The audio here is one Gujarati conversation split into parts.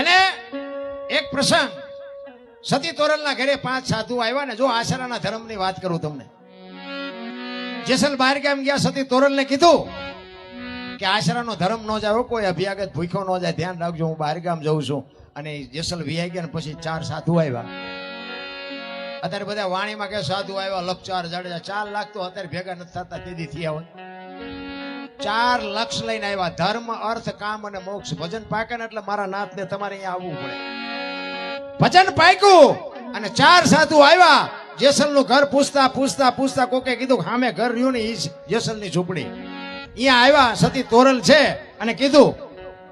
એને એક પ્રસંગ સતી તોરલના ઘરે પાંચ સાધુ આવ્યા ને જો આશરાના ધર્મની વાત કરું તમને. જેસલ બહાર કેમ ગયા સતી તોરલને કીધું કે આશરાનો ધર્મ ન જાય કોઈ અભ્યાગત ભૂખ્યો ન જાય, ધ્યાન રાખજો, હું બહાર ગામ જઉં છું. અને જેસલ વિયાઈ ગયા ને પછી ચાર સાધુ આવ્યા. અત્યારે બધા વાણીમાં કે સાધુ આવ્યા લક્ષ ચાર જાડેજા, ચાર લાખ તો અત્યારે ભેગા નથી થતા તેથી થયા હોય. ચાર લક્ષ લઈને આવ્યા. ધર્મ, અર્થ, કામ અને મોક્ષ. ભજન પાકે ને એટલે મારા નાથ ને તમારે અહીંયા આવવું પડે. ભજન પાક્યું અને ચાર સાધુ આવ્યા. જેસલનું ઘર પૂછતા પૂછતા પૂછતા કોકે કીધું સામે ઘર રહ્યું ને ઈ જેસલની ઝૂંપડી. અહીંયા આવ્યા, સતી તોરલ છે અને કીધું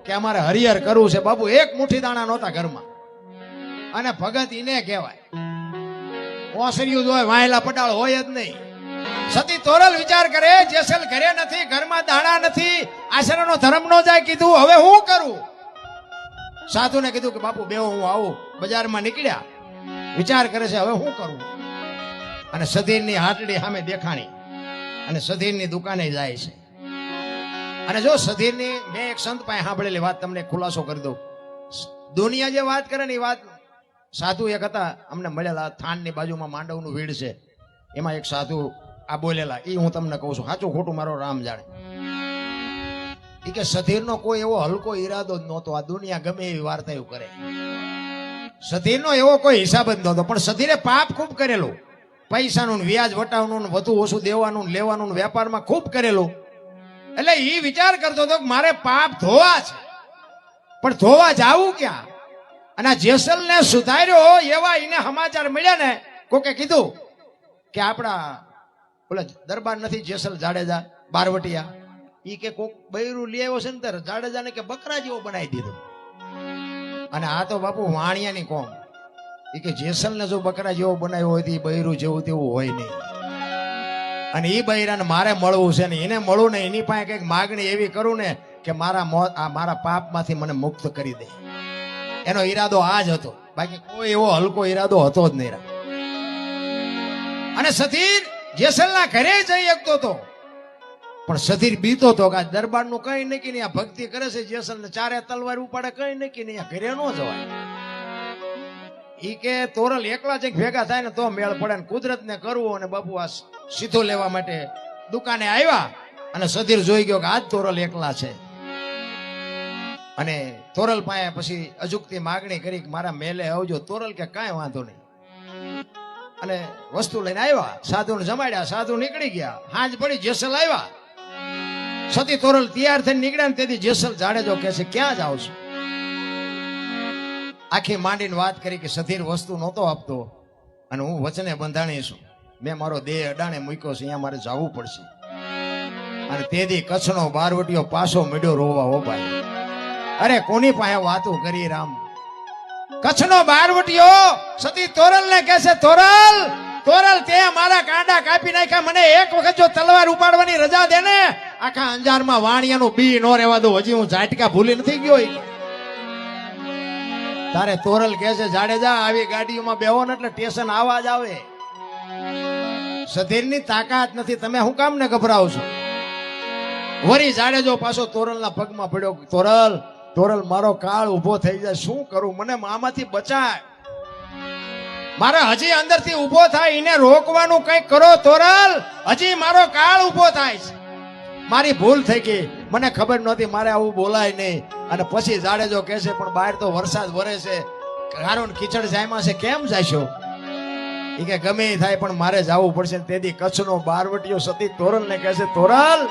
કે અમારે હરિહર કરવું છે. બાબુ, એક મુઠ્ઠી દાણા નહોતા ઘરમાં. અને ભગત ઈને કહેવાય. ઓસરિયું હોય, વાયેલા પટાળ હોય જ નહીં. સતી તોરલ વિચાર કરે, જેસલ ઘરે નથી, ઘરમાં દાણા નથી આશરાનો ધર્મ નો જાય, કીધું, હવે હું કરું? સાધુને કીધું કે, બાપુ બે હું આવું. બજારમાં નીકળ્યા. વિચાર કરે છે, હવે હું કરું? અને સધીરની હાટડી સામે દેખાણી. અને સધીરની દુકાને જાય છે. અને જો સધીરની મેં એક સંત પાસે સાંભળેલી વાત, તમને ખુલાસો કરી દઉં. દુનિયા જે વાત કરે ને, એ વાત સાધુ એક હતા, અમને મળેલા થાનની બાજુમાં માંડવનું વીડ છે. એમાં એક સાધુ આ બોલેલા. એ હું તમને કહું છું, સાચું ખોટું મારો રામ જાણે. એ કે સધીરનો કોઈ એવો હલકો ઈરાદો જ નહોતો, આ દુનિયા ગમે એવી વાર્તા એવું કરે. સધીરનો એવો કોઈ હિસાબ જ નહોતો, પણ સધીરે પાપ ખૂબ કરેલું. પૈસાનું વ્યાજ વટાવવાનું વધુ ઓછું દેવાનું લેવાનું વેપારમાં ખૂબ કરેલું. એટલે એ વિચાર કરતો હતો કે મારે પાપ ધોવા છે. પણ ધોવા જાવું ક્યાં? અને જેસલને સુધાર્યો એવા એને સમાચાર મળ્યા ને, કોકે કીધું કે આપણા ઓલા દરબાર નથી, જેસલ જાડેજા, બારવટિયા. ઈ કે, કોક બૈરું લઈ આવ્યો છે ને ત્યારે જાડેજાને કે બકરા જેવો બનાવી દીધો. અને આ તો બાપુ વાણિયાની કોમ. એ કે, જેસલને જો બકરા જેવો બનાવ્યો હોય તો બૈરું જેવું તેવું હોય નહીં. અને એ બૈરાને મારે મળવું છે ને એને મળવું ને એની પાસે કંઈક માગણી એવી કરું ને કે મારા મોત, આ મારા પાપમાંથી મને મુક્ત કરી દે. એનો ઈરાદો આ જ હતો. બાકી કોઈ એવો હલકો ઈરાદો હતો જ નહીં અને સધીર જેસલના ઘરે જઈ શકતો હતો. પણ સધીર બીતો હતો કે આ દરબારનું કઈ નક્કી નહીં ભક્તિ કરે છે જેસલ ને ચારે તલવાર ઉપાડે, કઈ નક્કી નહીં ઘરે ન જવાય. ઈ કે તોરલ એકલા જ ભેગા થાય ને તો મેળ પડે ને કુદરત ને કરવું અને બાપુ આ સીધો લેવા માટે દુકાને આવ્યા અને સધીર જોઈ ગયો કે આજ તોરલ એકલા છે. અને તોરલ પાસે પછી અજુકતી માગણી કરી કે મારા મેલે આવજો. તોરલ કે કાંઈ વાંધો નહીં. અને વસ્તુ લઈને આવ્યા. સાધુને જમાડ્યા, સાધુ નીકળી ગયા. હાંજ પડી, જેસલ આવ્યા. સતી તોરલ તૈયાર થઈને નીકળ્યા ને તેથી જેસલ જાડેજો કે છે, ક્યાં જાવ છો? આખી માંડીને વાત કરી કે સધીર વસ્તુ નહોતો આપતો અને હું વચને બંધાણી છું. મેં મારો દેહ અડાણે મૂક્યો છે, અહીંયા મારે જવું પડશે. અને તેથી કચ્છનો બારવટીયો પાછો મળ્યો રોવા ભાઈ અરે, કોની પાસે વાતો કરી રામ? કચ્છનો બારવટીયો સતી તોરલ ને કહે છે તોરલ તોરલ, તે મારા કાંડા કાપી નાખ્યા. મને એક વખત જો તલવાર ઉપાડવાની રજા દે ને, આખા અંજારમાં વાણિયાનું બી નો રહેવા દો. હજી હું ઝાટકા ભૂલી નથી ગયો તારે તોરલ કહે છે જાડેજા આવી ગાડીઓમાં બેહો ને એટલે સ્ટેશન આવાજ આવે. સધીરની તાકાત નથી. તમે હું કામ ને ગભરાવ છો? વરી જાડેજો પાછો તોરલના પગમાં પડ્યો, તોરલ તોરલ મારો કાળ ઊભો થઈ જાય. શું કરું? મને આમાંથી બચાય. મારે હજી અંદરથી ઊભો થાય, એને રોકવાનું કંઈક કરો તોરલ હજી મારો કાળ ઊભો થાય છે. મારી ભૂલ થઈ ગઈ. મને ખબર નહોતી, મારે આવું બોલાય નહીં. અને પછી જાડેજો કહે છે, પણ બહાર તો વરસાદ વરે છે. કારણ કિચડ જાયમાં છે. કેમ જાશો એ કે, ગમે થાય, પણ મારે જવું પડશે. તેથી કચ્છનો બારવટીયો સતી તોરલ ને છે તોરલ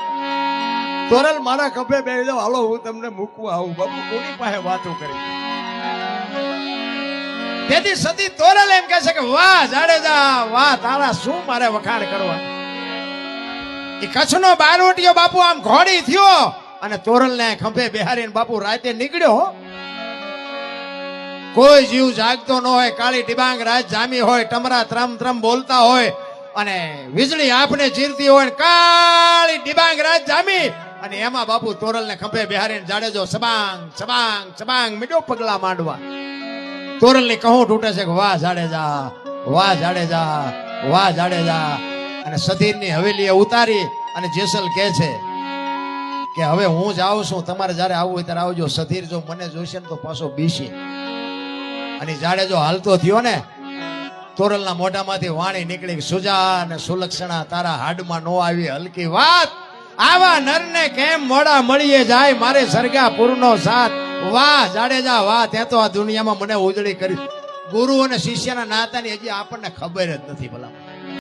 તોરલ મારા ખભે બેસી જાઓ. હાલો, હું તમને મૂકવા આવું બાપુ, કોની પાસે વાતો કરી? તેથી સતી તોરલ એમ કહે છે કે, વાહ, જાડેજા, વાહ, તારા શું મારે વખાણ કરવા? એ કચ્છનો બારોટીયો બાપુ આમ ઘોડી થયો અને તોરલ ને ખંભે બેહારીને બાપુ રાતે નીકળ્યો કોઈ જીવ જાગતો ન હોય, કાળી ડિબાંગ રાત જામી હોય, ટમરા ત્રમ ત્રમ બોલતા હોય અને વીજળી આપને ચીરતી હોય કાળી ડિબાંગ રાત જામી અને એમાં બાપુ તોરલ ને ખંભે બેહારીને જાડેજો સબાંગ સબાંગ સબાંગ, મીડો પગલા માંડવા. તોરલની કહું તૂટે છે કે વાહ જાડેજા વાહ જાડેજા વાહ જાડેજા અને સધીરની હવેલીએ ઉતારી અને જેસલ કહે છે કે હવે હું જાઉં છું, તમારે જ્યારે આવવું હોય ત્યારે આવજો. સધીર જો મને જોઈશે ને તો પાછો બીસી અને જાડે જો હાલતો થયો ને, તોરલના મોઢામાંથી વાણી નીકળી સુજા અને સુલક્ષણા તારા હાડમાં નો આવી, હલકી વાત. આવા નરને કેમ મોડા મળીએ જાય? મારે સરગાપુરનો સાથ. વાહ, જાડેજા, વાહ, તે તો આ દુનિયામાં મને ઉજળી કરી ગુરુ અને શિષ્યના નાતાની હજી આપણને ખબર જ નથી ભલા.